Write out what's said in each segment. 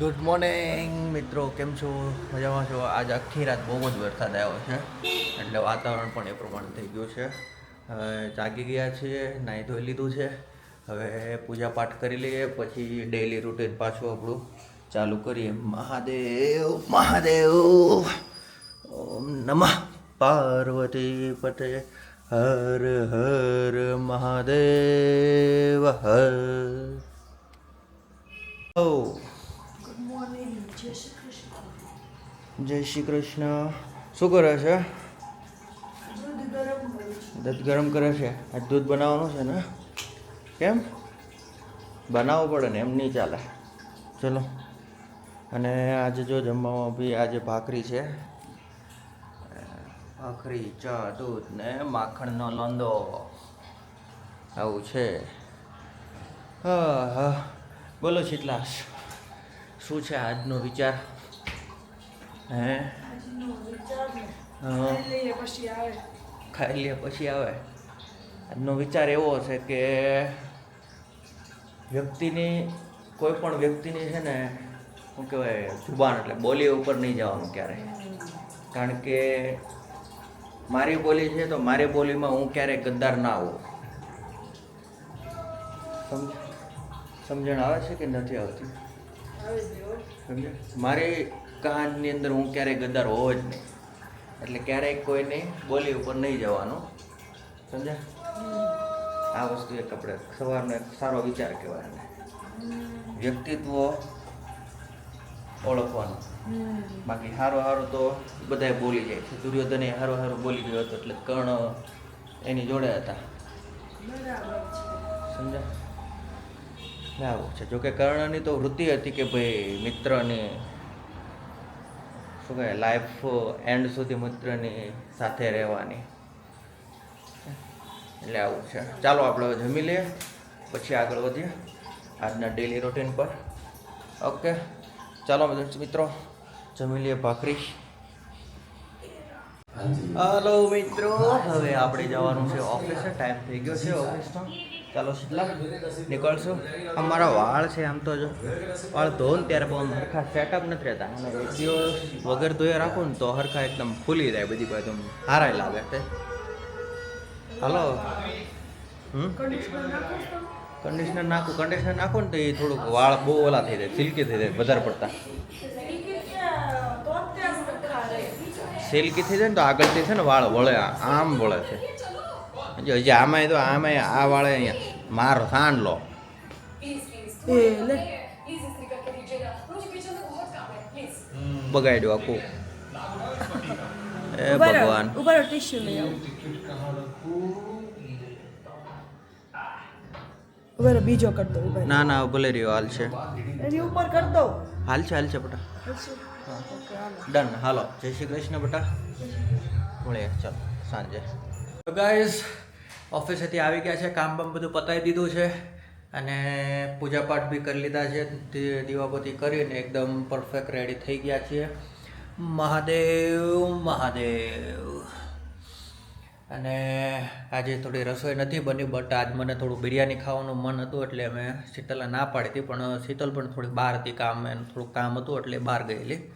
Good morning મિત્રો. કેમ છો? મજામાં છો? આજ આખી રાત બહુ જ વરસાદ આવ્યો છે. એટલે વાતાવરણ પણ એ પ્રમાણે થઈ ગયું છે. જાગી ગયા છીએ, નાહી ધોઈ લીધું છે. હવે પૂજા પાઠ કરી લઈએ, પછી ડેઈલી રૂટીન પાછું આપણું ચાલુ કરીએ. મહાદેવ મહાદેવ! ઓમ નમઃ. પાર્વતી પતે. હર હર મહાદેવ, હર. ઓ જય શ્રી કૃષ્ણ. શું કરે છે? દૂધ ગરમ કરે છે. આ દૂધ બનાવવાનું છે ને? કેમ? બનાવવું પડે ને, એમ નહીં ચાલે. ચલો. અને આજે જો જમવામાં બી આજે ભાખરી છે. ભાખરી, ચા, દૂધ ને માખણનો લોંદો. આવું છે. હા હા. બોલો, શીતલાસ. શું છે આજનો વિચાર? હે? ખાઈ લે પછી આવે. આજનો વિચાર એવો છે કે વ્યક્તિની કોઈ પણ વ્યક્તિની છે ને શું કહેવાય જુબાન એટલે બોલી ઉપર નહીં જવાનું ક્યારેય. કારણ કે મારી બોલી છે તો મારી બોલીમાં હું ક્યારેય ગદ્દાર ના આવું સમજ સમજણ આવે છે કે નથી આવતી? સમજ્યા? મારી કહાનીની અંદર હું ક્યારેય ગદાર હોવો જ નહીં. એટલે ક્યારેય કોઈની બોલી ઉપર નહીં જવાનું. સમજા આ વસ્તુ એક આપણે સવારનો એક સારો વિચાર કહેવાય વ્યક્તિત્વ ઓળખવાનું. બાકી સારું સારું તો બધાય બોલી જાય છે. દુર્યોધને સારું સારું બોલી ગયો હતો એટલે કર્ણ એની જોડે હતા. સમજ્યા? ને આવું છે. જોકે કર્ણની તો વૃત્તિ હતી કે ભાઈ મિત્રની શું કહે લાઈફ એન્ડ સુધી મિત્રની સાથે રહેવાની. એટલે આવું છે. ચાલો આપણે જમી લઈએ, પછી આગળ વધીએ આજના ડેલી રૂટીન પર. ઓકે ચાલો મિત્રો, જમી લઈએ ભાખરી. હાલો મિત્રો, હવે આપણે જવાનું છે ઓફિસે ટાઈમ થઈ ગયો છે ઓફિસનો ચાલો શીતલા, નીકળશું. અમારા વાળ છે, આમ તો જો, વાળ ધોન ત્યારે બહુ હરખા સેટઅપ નથી રહેતા. અને એક વગર ધોયા રાખો ને તો હરખા એકદમ ફૂલી જાય બધી બાજુ હારા લાગે. તે. હાલો. હમ? કન્ડિશનર નાખું કન્ડિશનર નાખો ને તો એ થોડુંક વાળ બહુ ઓલા થઈ જાય સિલ્કી થઈ જાય, વધારે પડતા. સિલ્કી થઈ જાય ને તો આગળથી છે ને વાળ વળે આમ વળે છે. હજી હજી આમાંય તો આમાંય આ વાળે અહીંયા મારો થાણ લો. બગાડ્યું આખું. એ ભગવાન. ઉપર ટીશ્યુ લઈ આવો. બીજો કરતો ના ના ભલે રહ્યો હાલ છે. ઉપર હાલ છે હાલ છે બેટા ડન હાલો. જય શ્રી કૃષ્ણ બેટા. મળીએ. ચાલો. સાંજે. ગાઈઝ ઓફિસેથી આવી ગયા છે. કામ બામ બધું પતાવી દીધું છે. અને પૂજાપાઠ બી કરી લીધા છે. દીવાબત્તી કરીને એકદમ પરફેક્ટ રેડી થઈ ગયા છીએ. મહાદેવ મહાદેવ. અને આજે થોડી રસોઈ નથી બની બટ આજ મને થોડું બિરયાની ખાવાનું મન હતું એટલે અમે શીતલને ના પાડી હતી, પણ શીતલ પણ થોડી બહાર હતી કામ, એનું થોડુંક કામ હતું એટલે બહાર ગયેલી.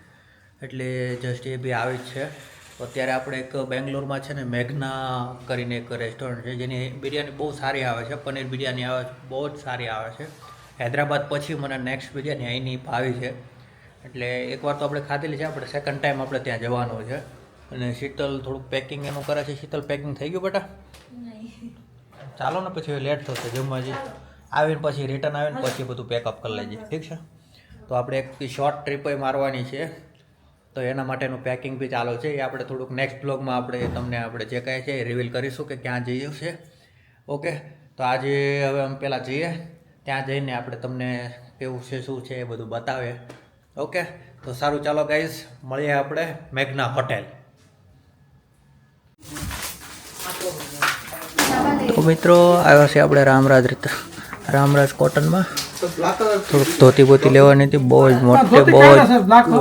એટલે જસ્ટ એ બી આવી જ છે. તો અત્યારે આપણે એક બેંગ્લોરમાં છે ને મેઘના કરીને એક રેસ્ટોરન્ટ છે જેની બિરયાની બહુ સારી આવે છે પનીર બિરયાની આવે છે બહુ જ સારી આવે છે. હૈદરાબાદ પછી મને નેક્સ્ટ બિરયાની અહીંની ભાવી છે. એટલે એકવાર તો આપણે ખાધેલી છે આપણે સેકન્ડ ટાઈમ આપણે ત્યાં જવાનું છે. અને શીતલ થોડુંક પેકિંગ એનું કરે છે. શીતલ પેકિંગ થઈ ગયું બેટા? ચાલો ને પછી લેટ થશે જમવાજી આવીને પછી રિટર્ન આવીને પછી બધું પેકઅપ કરી લેજે. ઠીક છે? તો આપણે એક શોર્ટ ટ્રીપ મારવાની છે. તો એના માટેનું પેકિંગ બી ચાલુ છે. એ આપણે થોડુંક નેક્સ્ટ બ્લોગમાં આપણે તમને આપણે જે કહે છે એ રિવીલ કરીશું કે ક્યાં જઈએ છે. ઓકે તો આજે હવે અમે પહેલાં જઈએ. ત્યાં જઈને આપણે તમને કેવું છે, શું છે એ બધું બતાવીએ. ઓકે તો સારું, ચાલો ગાઈઝ મળીએ આપણે મેઘના હોટેલ તો મિત્રો, આવ્યા છે આપણે રામરાજ રીતે. રામરાજ કોટનમાં થોડુંક ધોતી બોતી લેવાની હતી બહુ જ મોટી બહુ જ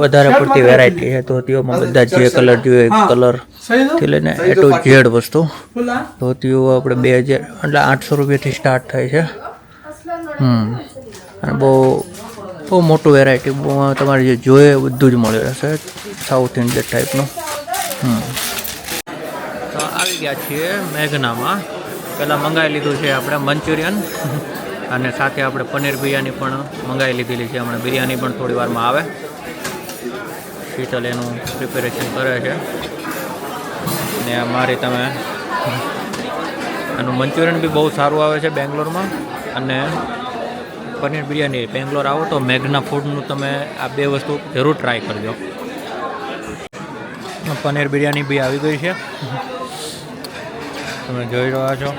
વધારે પડતી વેરાયટી છે ધોતીઓમાં બધા જે કલર જોઈએ કલરથી લઈને એ ટુ ઝેડ વસ્તુ. ધોતીઓ આપણે બે હજાર એટલે આઠસો રૂપિયાથી સ્ટાર્ટ થાય છે. હમ. અને બહુ બહુ મોટું વેરાયટી તમારે જે જોઈએ બધું જ મળી રહેશે સાઉથ ઇન્ડિયન ટાઈપનું હમ. તો આવી ગયા છીએ મેઘનામાં. પહેલાં મંગાવી લીધું છે આપણે મંચુરિયન. અને સાથે આપણે પનીર બિરયાની પણ મંગાવી લીધેલી છે. હમણાં બિરયાની પણ થોડી વારમાં આવે. શીતલ એનું પ્રિપેરેશન કરે છે. ને અમારી તમે આનું મંચુરિયન બી બહુ સારું આવે છે બેંગ્લોરમાં. અને પનીર બિરયાની બેંગ્લોર આવો તો મેઘના ફૂડનું તમે આ બે વસ્તુ જરૂર ટ્રાય કરજો. પનીર બિરયાની બી આવી ગઈ છે. તમે જોઈ રહ્યા છો.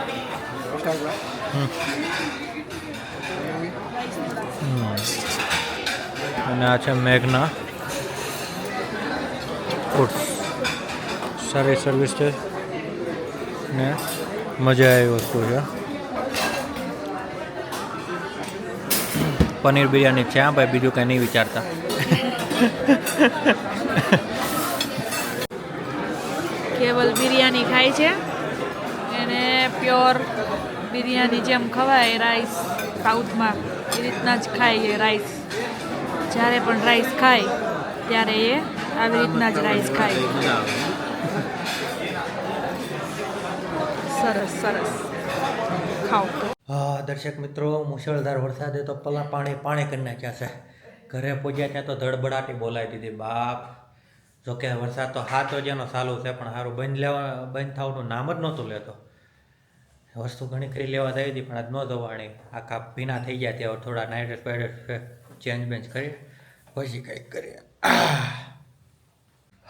અને આ છે મેઘના ફૂડ્સ સારી સર્વિસ છે ને મજા આવી વસ્તુ છે. પનીર બિરયાની છે ભાઈ, બીજું કંઈ નહીં વિચારતા. કેવલ બિરયાની ખાય છે. એને પ્યોર બિરયાની જેમ ખવાય રાઈસ સાઉથમાં એ રીતના જ ખાય એ રાઈસ જ્યારે પણ રાઈસ ખાય, ત્યારે એ આવી રીતના જ રાઈસ ખાય. સરસ સરસ. ખાઓ. હા, દર્શક મિત્રો, મુશળધાર વરસાદે તો પલા પાણી પાણી કરી નાખ્યા છે. ઘરે પહોંચ્યા ત્યાં તો ધડબડાટી બોલાવી દીધી. બાપ, જોકે વરસાદ તો સાત વાગ્યાનો ચાલુ છે, પણ સારું બંધ લેવા બંધ થવાનું નામ જ નહોતું લેતો. વસ્તુ ઘણી કરી લેવા થઈ હતી, પણ આજ ન આ આખા ભીના થઈ ગયા ત્યાં, થોડા નાઇટ પેડેટ ચેન્જ બેન્જ કરી, પછી કંઈક કરીએ.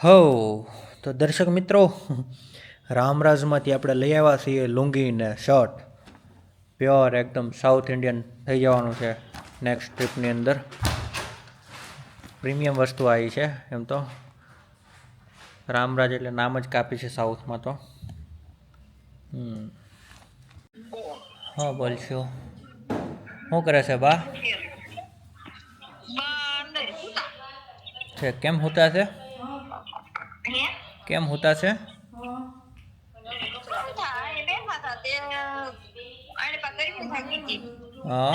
હો તો દર્શક મિત્રો, રામરાજમાંથી આપણે લઈ આવ્યા છીએ લુંગી ને શર્ટ પ્યોર એકદમ સાઉથ ઇન્ડિયન થઈ જવાનું છે નેક્સ્ટ ટ્રીપની અંદર. પ્રીમિયમ વસ્તુ આવી છે, એમ તો. રામરાજ એટલે નામ જ કાપી છે સાઉથમાં તો. હમ. હા બોલશો શું કરે છે બા? છે કેમ હોતા છે? કેમ હોતા છે? હા.